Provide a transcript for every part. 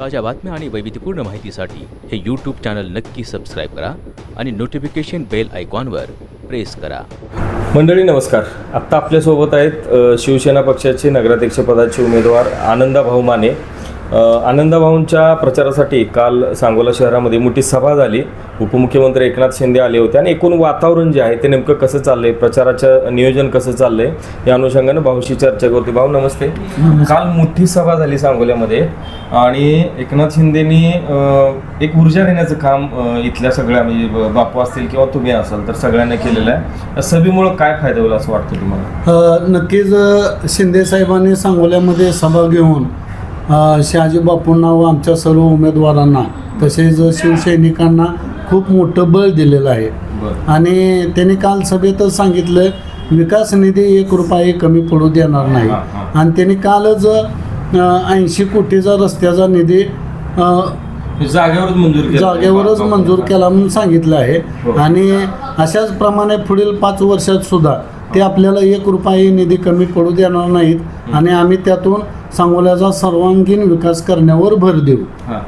ताज्या बातम्या आणि वैविध्यपूर्ण माहितीसाठी हे यूट्यूब चॅनल नक्की सबस्क्राईब करा आणि नोटिफिकेशन बेल आयकॉनवर प्रेस करा. मंडळी नमस्कार. आत्ता आपल्यासोबत आहेत शिवसेना पक्षाचे नगराध्यक्षपदाचे उमेदवार आनंदाभाऊ माने. आनंदाभाऊंच्या प्रचारासाठी काल सांगोला शहरामध्ये मोठी सभा झाली. उपमुख्यमंत्री एकनाथ शिंदे आले होते आणि एकूण वातावरण जे आहे ते नेमकं कसं चाललंय? प्रचाराचं नियोजन कसं चाललंय? या अनुषंगानं भाऊशी चर्चा करते. भाऊ नमस्ते. काल मोठी सभा झाली सांगोल्यामध्ये आणि एकनाथ शिंदेनी एक ऊर्जा देण्याचं काम इथल्या सगळ्या म्हणजे बापू असतील किंवा तुम्ही असाल तर सगळ्यांना केलेलं आहे. या सभेमुळं काय फायदा होईल असं वाटतं तुम्हाला? नक्कीच शिंदे साहेबांनी सांगोल्यामध्ये सभा घेऊन शहाजी बापूंना व आमच्या सर्व उमेदवारांना तसेच शिवसैनिकांना खूप मोठं बळ दिलेलं आहे. आणि त्यांनी काल सभेतच सांगितलं विकास निधी एक रुपये कमी पडू देणार नाही. आणि त्यांनी कालच ऐंशी कोटीचा रस्त्याचा निधी जागेवरच मंजूर केलं. जागेवरच मंजूर केला म्हणून सांगितलं आहे. हो. आणि अशाच प्रमाणे पुढील पाच वर्षात सुद्धा ते आपल्याला एक रुपये निधी कमी पडू देणार नाहीत. आणि आम्ही त्यातून सांगोल्याचा सर्वांगीण विकास करण्यावर भर देऊ. हां.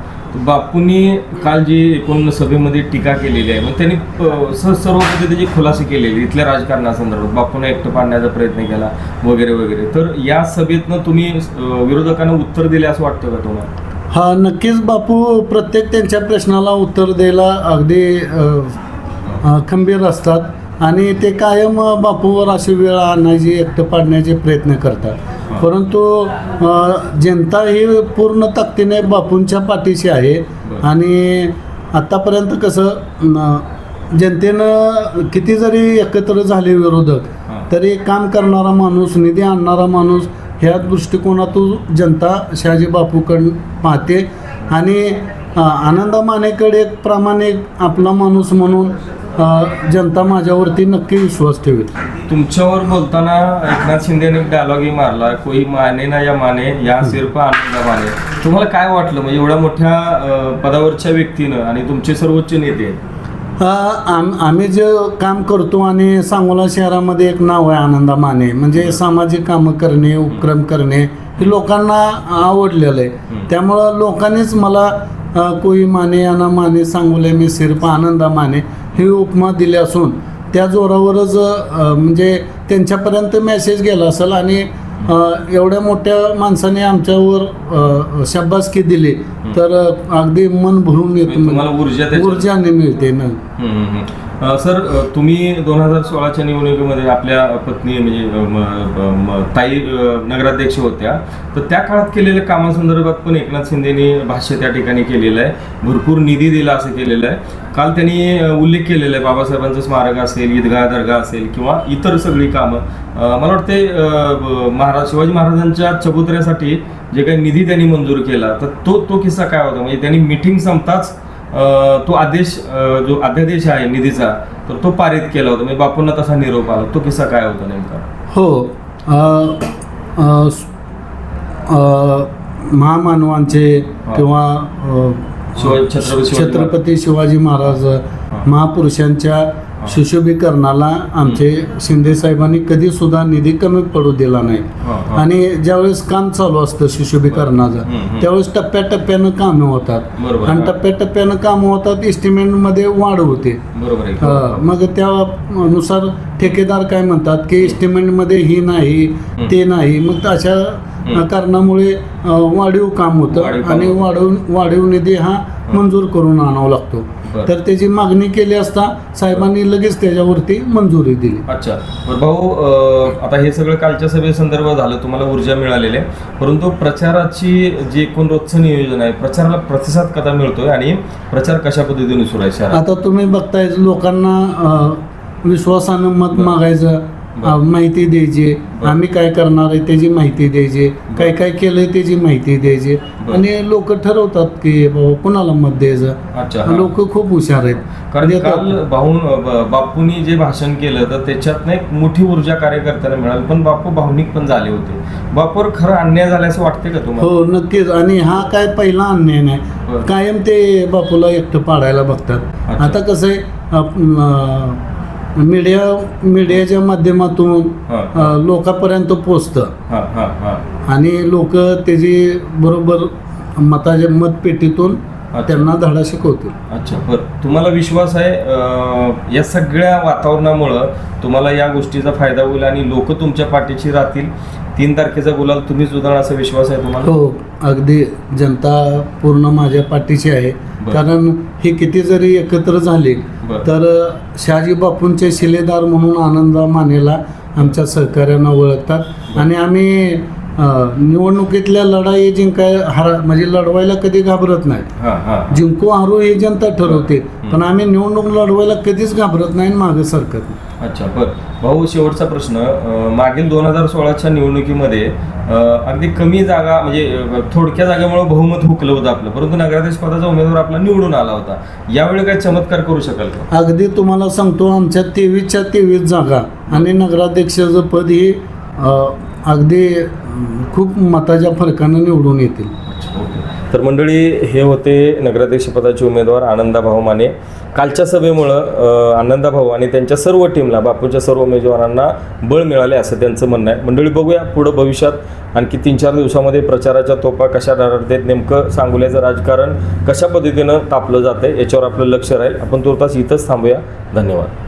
बापूंनी काल जी एकूण सभेमध्ये टीका केलेली आहे मग त्यांनी सर्व पद्धतीची खुलासे केलेली इथल्या राजकारणासंदर्भात बापूने एकटं पाडण्याचा प्रयत्न केला वगैरे वगैरे. तर या सभेतनं तुम्ही विरोधकांना उत्तर दिले असं वाटतं का तुम्हाला? हा नक्कीच बापू प्रत्येक त्यांच्या प्रश्नाला उत्तर द्यायला अगदी खंबीर असतात. आणि ते कायम बापूवर अशी वेळ आणायची एकटं पाडण्याचे प्रयत्न करतात. परंतु जनता ही पूर्ण ताकदीने बापूंच्या पाठीशी आहे. आणि आत्तापर्यंत कसं जनतेनं किती जरी एकत्र झाले विरोधक. तरी काम करणारा माणूस निधी आणणारा माणूस ह्या दृष्टिकोनातून जनता शहाजी बापूकडं पाहते. आणि आनंदा मानेकडे एक प्रामाणिक आपला माणूस म्हणून जनता माझ्यावरती नक्की विश्वास ठेवेल. तुमच्यावर बोलताना एकनाथ शिंदेने एक डायलॉगही मारला कोई माने ना या माने या सिर्फ आनंदा माने. तुम्हाला काय वाटलं? म्हणजे एवढ्या मोठ्या पदावरच्या व्यक्तीनं आणि तुमचे सर्वोच्च नेते आम आम्ही जे काम करतो आणि सांगोला शहरामध्ये एक नाव आहे आनंदा माने. म्हणजे सामाजिक कामं करणे उपक्रम करणे हे लोकांना आवडलेलं आहे. त्यामुळं लोकांनीच मला कोई माने याना माने सांगोले मी सिर्फ आनंदा माने ही उपमा दिली असून त्या जोरावरच म्हणजे त्यांच्यापर्यंत मेसेज गेला असेल आणि एवढ्या मोठ्या माणसाने आमच्यावर अ, शाबासकी दिली. तर अगदी मन भरून येतं. ऊर्जा त्याच्यात- ऊर्जाने मिळते ना. सर तुम्ही दोन हजार सोळाच्या निवडणुकीमध्ये आपल्या पत्नी म्हणजे ताई नगराध्यक्ष होत्या. तर त्या काळात केलेल्या कामासंदर्भात पण एकनाथ शिंदेनी भाष्य त्या ठिकाणी केलेलं आहे. भरपूर निधी दिला असं केलेलं आहे. काल त्यांनी उल्लेख केलेला आहे. बाबासाहेबांचं स्मारक असेल ईदगाह दर्गा असेल किंवा इतर सगळी कामं. मला वाटते महाराज शिवाजी महाराजांच्या चबुतऱ्यासाठी जे काही निधी त्यांनी मंजूर केला तर तो तो किस्सा काय होता? म्हणजे त्यांनी मिटिंग संपताच तो आदेश जो अध्यादेश आहे निधीचा तर तो पारित केला होता. म्हणजे बापूंना तसा निरोप आला. तो किस्सा काय होता नेमका? हो महामानवांचे किंवा छत्रपती शिवाजी महाराज महापुरुषांच्या सुशोभीकरणाला आमचे शिंदे साहेबांनी कधी सुद्धा निधी कमी पडू दिला नाही. आणि ज्यावेळेस काम चालू असतं सुशोभीकरणाचं. त्यावेळेस टप्प्याटप्प्यानं कामं होतात. आणि. टप्प्याटप्प्यानं कामं होतात इस्टिमेटमध्ये वाढ होते. मग त्यानुसार ठेकेदार काय म्हणतात की एस्टिमेटमध्ये ही नाही ते नाही. मग अशा कारणामुळे वाढीव काम होतं. आणि होतं. वाढवून वाढीव निधी हा मंजूर करून आणावा लागतो. बरं. तर त्याची मागणी केली असता साहेबांनी लगेच त्याच्यावरती मंजुरी दिली. अच्छा. बरं भाऊ अ, आता हे सगळं कालच्या सभेसंदर्भात झालं तुम्हाला ऊर्जा मिळालेली आहे. परंतु प्रचाराची जे एकूण रोजचं नियोजन आहे प्रचाराला प्रतिसाद कसा मिळतोय आणि प्रचार कशा पद्धतीने सुरू आहे शहरात? आता तुम्ही बघताय लोकांना अ, विश्वासानं मत मागायचं माहिती द्यायची. आम्ही काय करणार आहे त्याची माहिती द्यायची. काय काय केलंय त्याची माहिती द्यायची. आणि लोक ठरवतात की बाबा कुणाला मत अच्छा, द्यायचं. लोक खूप हुशार आहेत. कारण. काल भाऊन बापूंनी जे भाषण केलं तर त्याच्यातनं एक मोठी ऊर्जा कार्यकर्त्यांना मिळाली. पण बापू भावनिक पण झाले होते. बापूवर खरं अन्याय झाला असं वाटते का तुम्हाला? हो नक्कीच. आणि हा काय पहिला अन्याय नाही. कायम ते बापूला एकटं पाडायला बघतात. आता कसं आहे मीडिया मीडियाच्या माध्यमातून लोकांपर्यंत पोचतं हा हा हा. आणि लोक त्याची बरोबर मताच्या मतपेटीतून. त्यांना धडा शिकवतील. अच्छा बरं. तुम्हाला विश्वास आहे या सगळ्या वातावरणामुळं तुम्हाला या गोष्टीचा फायदा होईल आणि लोक तुमच्या पाठीशी राहतील? तीन तारखेचा गुलाल तुम्हीच उदाहरण असा विश्वास आहे तुम्हाला हो अगदी जनता पूर्ण माझ्या पाठीशी आहे बरं. कारण हे किती जरी एकत्र झाले बरं. तर शहाजी बापूंचे शिलेदार म्हणून आनंदा मानेला आमच्या सहकार्यांना ओळखतात आणि आम्ही निवडणुकीतल्या लढाई जिंकाय हार म्हणजे लढवायला कधी घाबरत नाही. जिंकू हारू हे जनता ठरवते. पण आम्ही निवडणूक लढवायला कधीच घाबरत नाही मागे सरकत नाही. अच्छा बर. भाऊ शेवटचा प्रश्न. मागील दोन हजार सोळाच्या निवडणुकीमध्ये अगदी कमी जागा म्हणजे थोडक्या जागेमुळे बहुमत हुकलं होतं आपलं. परंतु नगराध्यक्ष पदाचा उमेदवार आपला निवडून आला होता. यावेळी काय चमत्कार करू शकाल का? अगदी तुम्हाला सांगतो आमच्या तेवीसच्या तेवीस जागा आणि नगराध्यक्षाचं पद ही अगदी खूप मताच्या फरकानं निवडून येतील. तर मंडळी हे होते नगराध्यक्षपदाचे उमेदवार आनंदाभाऊ माने. कालच्या सभेमुळं आनंदाभाऊ आणि त्यांच्या सर्व टीमला बापूच्या सर्व उमेदवारांना बळ मिळाले असं त्यांचं म्हणणं आहे. मंडळी बघूया पुढं भविष्यात आणखी तीन चार दिवसामध्ये प्रचाराच्या तोपा कशा ठरतात नेमकं सांगोल्याचं राजकारण कशा पद्धतीनं तापलं जातं याच्यावर आपलं लक्ष राहील. आपण तुर्तास इथंच थांबूया. धन्यवाद.